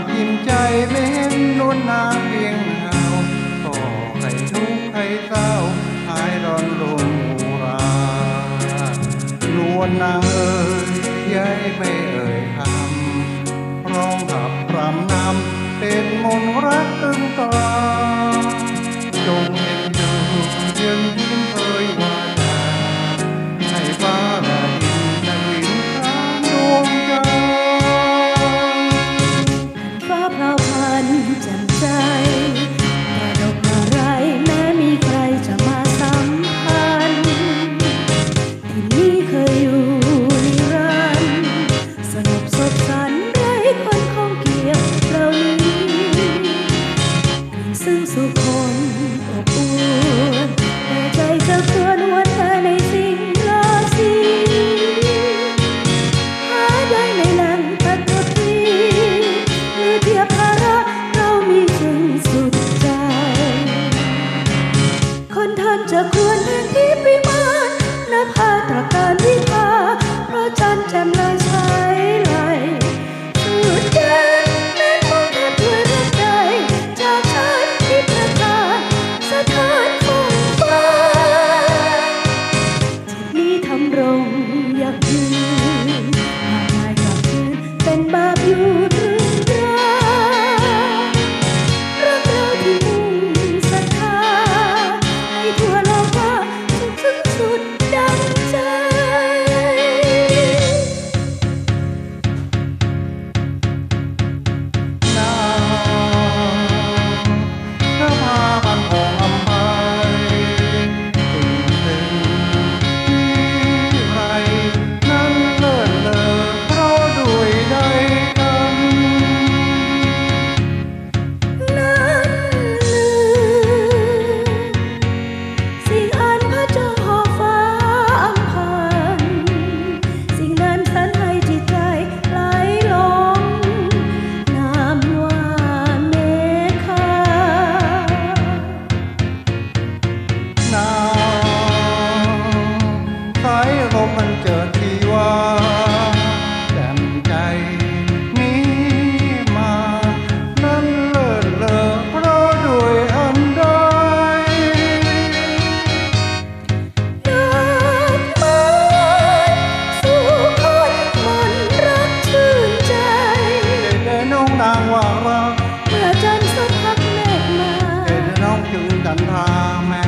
บยิ้มใจไม่เห็นนวลนนางเพียงเงาต่อให้ทุกข์ให้เศร้าหายร้อนรนมูรานวลนางเอ่ยยัยไม่เอ่ยคำร้องขับรำนำเป็นมนต์ ซึ่งสุขคน เ my man.